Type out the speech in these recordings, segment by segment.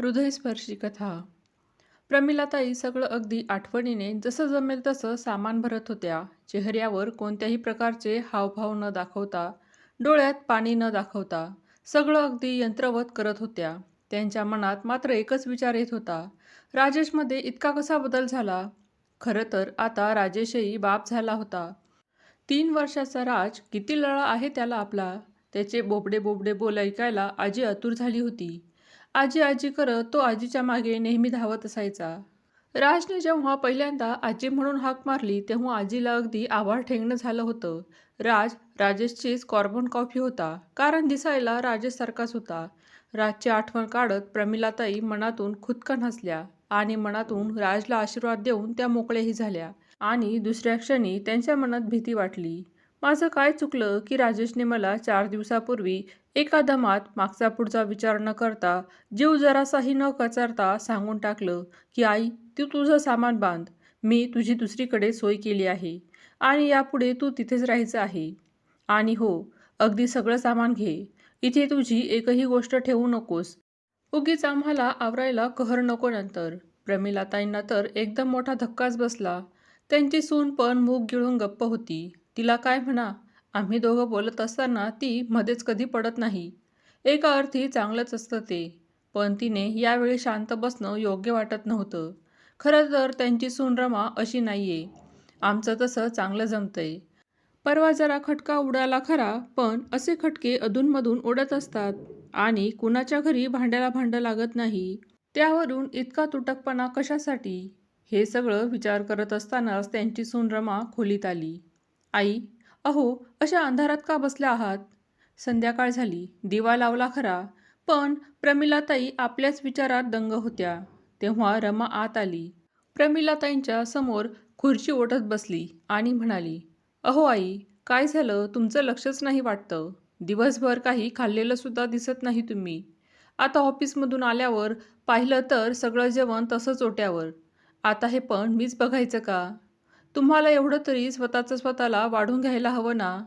हृदयस्पर्शी कथा. प्रमिलाताई सगळं अगदी आठवणीने जसं जमेल तसं सामान भरत होत्या. चेहऱ्यावर कोणत्याही प्रकारचे हावभाव न दाखवता डोळ्यात पाणी न दाखवता सगळं अगदी यंत्रवत करत होत्या. त्यांच्या मनात मात्र एकच विचार येत होता. राजेशमध्ये इतका कसा बदल झाला? खरं तर आता राजेशही बाप झाला होता. तीन वर्षाचा राज किती लळा आहे त्याला आपला. त्याचे बोबडे बोबडे बोल ऐकायला आजी आतुर झाली होती. आजी आजी करत तो आजीच्या मागे नेहमी धावत असायचा. राजने जेव्हा पहिल्यांदा आजी म्हणून हाक मारली तेव्हा आजीला अगदी आभार ठेंगणं झालं होतं. राज राजेशचीच कॉर्बन कॉफी होता कारण दिसायला राजेशसारखाच होता. राजची आठवण काढत प्रमिलाताई मनातून खुदकन हसल्या आणि मनातून राजला आशीर्वाद देऊन त्या मोकळ्याही झाल्या आणि दुसऱ्या क्षणी त्यांच्या मनात भीती वाटली. माझं काय चुकलं की राजेशने मला चार दिवसापूर्वी एका दमात मागचा पुढचा विचार न करता जीव जरासाही न कचरता सांगून टाकलं की आई तू तुझं सामान बांध. मी तुझी दुसरीकडे सोय केली आहे आणि यापुढे तू तिथेच राहायचं आहे. आणि हो अगदी सगळं सामान घे. इथे तुझी एकही गोष्ट ठेवू नकोस. उगीच आम्हाला आवरायला कहर नको नंतर. प्रमिलाताईंना तर एकदम मोठा धक्काच बसला. त्यांची सून पण मूग गिळून गप्प होती. तिला काय म्हणा? आम्ही दोघं बोलत असताना ती मध्येच कधी पडत नाही. एका अर्थी चांगलंच असतं ते. पण तिने यावेळी शांत बसणं योग्य वाटत नव्हतं. खरं तर त्यांची सूनरमा अशी नाही आहे आमचं तसं चांगलं जमतंय. परवा जरा खटका उडाला खरा पण असे खटके अधूनमधून उडत असतात आणि कुणाच्या घरी भांड्याला भांडं लागत नाही. त्यावरून इतका तुटकपणा कशासाठी? हे सगळं विचार करत असतानाच त्यांची सूनरमा खोलीत आली. आई अहो अशा अंधारात का बसल्या आहात? संध्याकाळ झाली दिवा लावला खरा पण प्रमिलाताई आपल्याच विचारात दंग होत्या. तेव्हा रमा आत आली. प्रमिलाताईंच्या समोर खुर्ची ओढत बसली आणि म्हणाली अहो आई काय झालं? तुमचं लक्षच नाही वाटतं. दिवसभर काही खाल्लेलंसुद्धा दिसत नाही तुम्ही. आता ऑफिसमधून आल्यावर पाहिलं तर सगळं जेवण तसंच ओट्यावर. आता हे पण मीच बघायचं का? तुम्हाला एवढं तरी स्वतःचं स्वतःला वाढून घ्यायला हवं ना?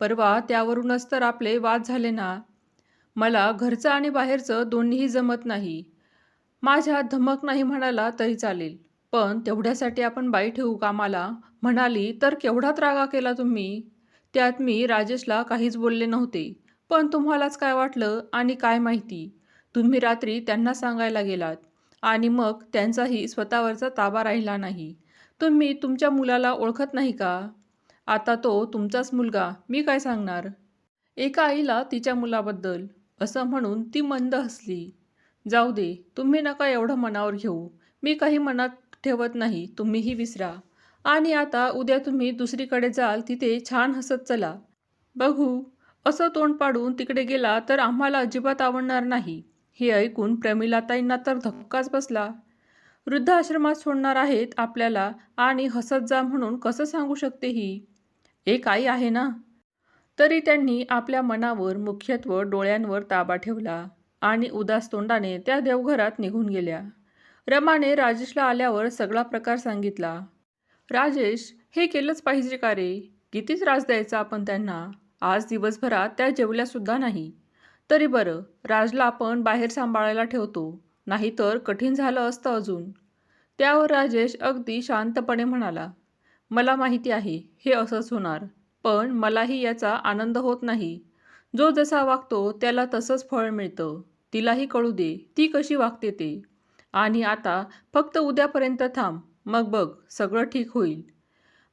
परवा त्यावरूनच तर आपले वाद झाले ना. मला घरचं आणि बाहेरचं दोन्हीही जमत नाही. माझ्या धमक नाही म्हणाला तरी चालेल. पण तेवढ्यासाठी आपण बाई ठेवू कामाला? म्हणाली तर केवढा त्रागा केला तुम्ही? त्यात मी राजेशला काहीच बोलले नव्हते. पण तुम्हालाच काय वाटलं आणि काय माहिती? तुम्ही रात्री त्यांना सांगायला गेलात. आणि मग त्यांचाही स्वतःवरचा ताबा राहिला नाही. तुम्ही तुमच्या मुलाला ओळखत नाही का? आता तो तुमचाच मुलगा. मी काय सांगणार? एका आईला तिच्या मुलाबद्दल असं म्हणून ती मंद हसली. जाऊ दे तुम्ही नका एवढं मनावर घेऊ. मी काही मनात ठेवत नाही तुम्हीही विसरा. आणि आता उद्या तुम्ही दुसरीकडे जाल तिथे छान हसत चला. बघू असं तोंड पाडून तिकडे गेला तर आम्हाला अजिबात आवडणार नाही. हे ऐकून प्रमिलाताईंना तर धक्काच बसला. वृद्धाश्रमात सोडणार आहेत आपल्याला आणि हसत जा म्हणून कसं सांगू शकते ही? एक आई आहे ना? तरी त्यांनी आपल्या मनावर मुख्यत्व डोळ्यांवर ताबा ठेवला आणि उदास तोंडाने त्या देवघरात निघून गेल्या. रमाने राजेशला आल्यावर सगळा प्रकार सांगितला. राजेश हे केलंच पाहिजे का रे? किती त्रास द्यायचा आपण त्यांना? आज दिवसभरात त्या जेवल्यासुद्धा नाही. तरी बरं राजला आपण बाहेर सांभाळायला ठेवतो. नाहीतर कठीण झालं असतं अजून. त्यावर राजेश अगदी शांतपणे म्हणाला मला माहिती आहे हे असंच होणार पण मलाही याचा आनंद होत नाही. जो जसा वागतो त्याला तसंच फळ मिळतं. तिलाही कळू दे ती कशी वागते ते. आणि आता फक्त उद्यापर्यंत थांब मग बघ सगळं ठीक होईल.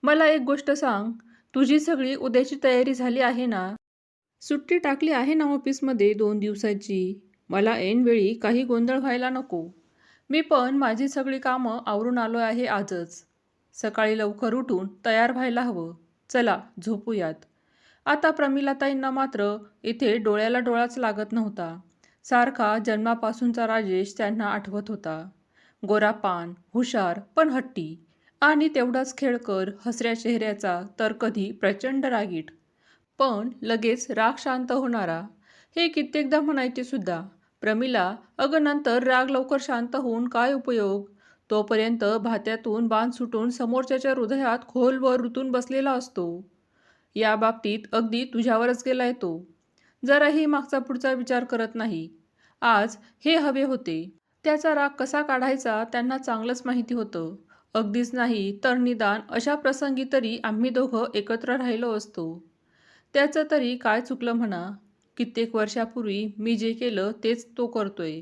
मला एक गोष्ट सांग तुझी सगळी उद्याची तयारी झाली आहे ना? सुट्टी टाकली आहे ना ऑफिसमध्ये दोन दिवसाची? मला ऐनवेळी काही गोंधळ व्हायला नको. मी पण माझी सगळी कामं आवरून आलो आहे आजच. सकाळी लवकर उठून तयार व्हायला हवं. चला झोपूयात. आता प्रमिलाताईंना मात्र इथे डोळ्याला डोळाच लागत नव्हता. सारखा जन्मापासूनचा राजेश त्यांना आठवत होता. गोरापान हुशार पण हट्टी. आणि तेवढाच खेळकर हसऱ्या चेहऱ्याचा तर कधी प्रचंड रागीट. पण लगेच राग शांत होणारा. हे कित्येकदा म्हणायचे सुद्धा. प्रमिला अगं नंतर राग लवकर शांत होऊन काय उपयोग? तोपर्यंत भात्यातून बांध सुटून समोरच्याच्या हृदयात खोलवर रुतून बसलेला असतो. या बाबतीत अगदी तुझ्यावरच गेलाय तो. जराही मागचा पुढचा विचार करत नाही. आज हे हवे होते. त्याचा राग कसा काढायचा त्यांना चांगलंच माहिती होतं. अगदीच नाही तर निदान अशा प्रसंगी तरी आम्ही दोघं एकत्र राहिलो असतो. त्याचं तरी काय चुकलं म्हणा? कित्येक वर्षापूर्वी मी जे केलं तेच तो करतोय.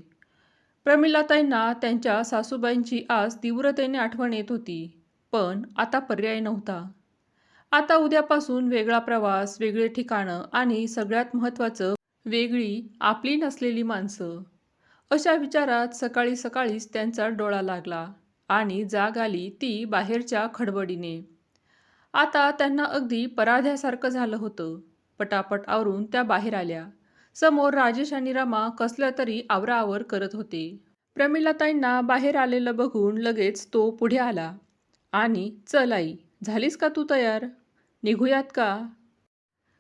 प्रमिलाताईंना त्यांच्या सासूबाईंची आज तीव्रतेने आठवण येत होती पण आता पर्याय नव्हता. आता उद्यापासून वेगळा प्रवास वेगळे ठिकाणं आणि सगळ्यात महत्त्वाचं वेगळी आपली नसलेली माणसं. अशा विचारात सकाळी सकाळीच त्यांचा डोळा लागला आणि जाग आली ती बाहेरच्या खडबडीने. आता त्यांना अगदी पराध्यासारखं झालं होतं. पटापट आवरून त्या बाहेर आल्या. समोर राजेश आणि रमा कसल्या तरी आवराआवर करत होते. प्रमिलाताईंना बाहेर आलेलं बघून लगेच तो पुढे आला. आणि चल आई झालीस का तू तयार? निघूयात का?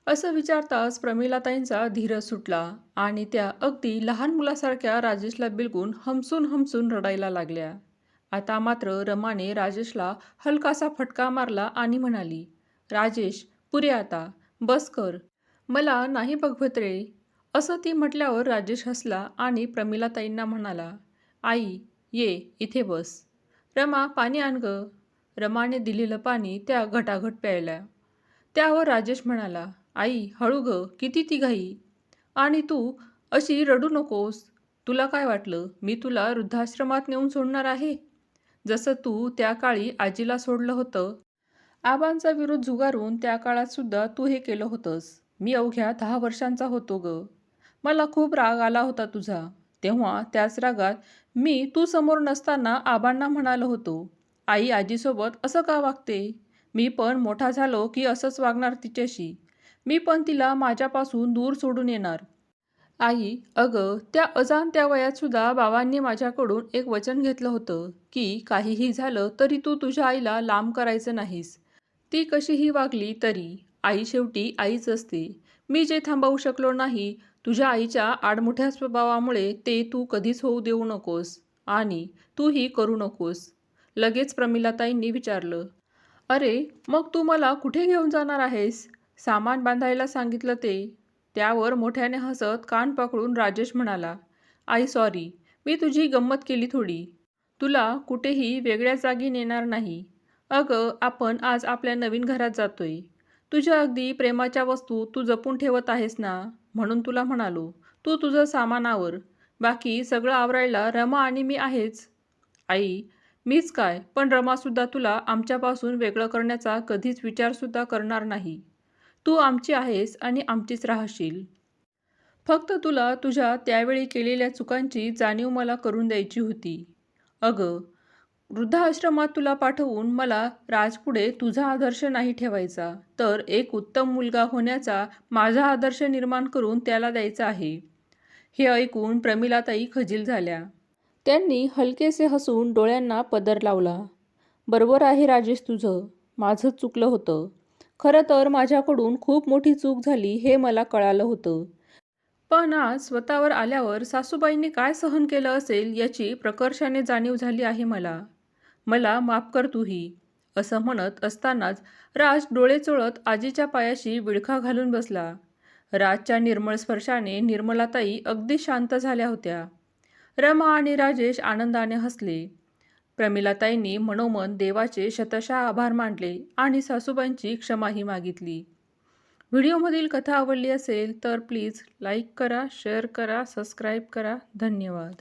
असं विचारताच प्रमिलाताईंचा धीरज सुटला आणि त्या अगदी लहान मुलासारख्या राजेशला बिलगून हमसून हमसून रडायला लागल्या. आता मात्र रमाने राजेशला हलकासा फटका मारला आणि म्हणाली राजेश पुरे आता. बस कर. मला नाही बघवत रे. असं ती म्हटल्यावर राजेश हसला आणि प्रमिलाताईंना म्हणाला आई ये इथे बस. रमा पाणी आण ग. रमाने दिलेलं पाणी त्या घटाघट प्यायल्या त्यावर राजेश म्हणाला आई हळू ग किती ती घाई आणि तू अशी रडू नकोस. तुला काय वाटलं? मी तुला वृद्धाश्रमात नेऊन सोडणार आहे? जसं तू त्या काळी आजीला सोडलं होतं आबांचा विरोध झुगारून त्या काळात सुद्धा तू हे केलं होतंस. मी अवघ्या दहा वर्षांचा होतो ग. मला खूप राग आला होता तुझा. तेव्हा त्याच रागात मी तू समोर नसताना आबांना म्हणालो होतो आई आजीसोबत असं का वागते? मी पण मोठा झालो की असंच वागणार तिच्याशी. मी पण तिला माझ्यापासून दूर सोडून येणार. आई अगं त्या अजान त्या बाबांनी माझ्याकडून एक वचन घेतलं होतं की काहीही झालं तरी तू तुझ्या आईला लांब करायचं नाहीस. ती कशीही वागली तरी. आई शेवटी आईच असते. मी जे थांबवू शकलो नाही तुझ्या आईच्या आडमुठ्या स्वभावामुळे ते तू कधीच होऊ देऊ नकोस आणि तूही करू नकोस. लगेच प्रमिलाताईंनी विचारलं अरे मग तू मला कुठे घेऊन जाणार आहेस? सामान बांधायला सांगितलं ते. त्यावर मोठ्याने हसत कान पकडून राजेश म्हणाला आई सॉरी मी तुझी गंमत केली थोडी. तुला कुठेही वेगळ्या जागी नेणार नाही. अगं आपण आज आपल्या नवीन घरात जातोय. तुझ्या अगदी प्रेमाच्या वस्तू तू जपून ठेवत आहेस ना? म्हणून तुला म्हणालो तू तुझं सामानावर बाकी सगळं आवरायला रमा आणि मी आहेच. आई मीच काय? पण रमासुद्धा तुला आमच्यापासून वेगळं करण्याचा कधीच विचारसुद्धा करणार नाही. तू आमची आहेस आणि आमचीच राहशील. फक्त तुला तुझ्या त्यावेळी केलेल्या चुकांची जाणीव मला करून द्यायची होती. अगं वृद्धाश्रमात तुला पाठवून मला राजपुढे तुझा आदर्श नाही ठेवायचा तर एक उत्तम मुलगा होण्याचा माझा आदर्श निर्माण करून त्याला द्यायचा आहे. हे ऐकून प्रमिलाताई खजील झाल्या. त्यांनी हलकेसे हसून डोळ्यांना पदर लावला. बरोबर आहे राजेश तुझं माझं चुकलं होतं. खरं तर माझ्याकडून खूप मोठी चूक झाली हे मला कळालं होतं. पण आज स्वतःवर आल्यावर सासूबाईंनी काय सहन केलं असेल याची प्रकर्षाने जाणीव झाली आहे मला. मला माफ कर तूही असं म्हणत असतानाच राज डोळे चोळत आजीच्या पायाशी विळखा घालून बसला. राजच्या निर्मळ स्पर्शाने निर्मलाताई अगदी शांत झाल्या होत्या. रमा आणि राजेश आनंदाने हसले. प्रमिलाताईंनी मनोमन देवाचे शतशः आभार मानले आणि सासूबाईंची क्षमाही मागितली. व्हिडिओमधील कथा आवडली असेल तर प्लीज लाईक करा शेअर करा सबस्क्राईब करा. धन्यवाद.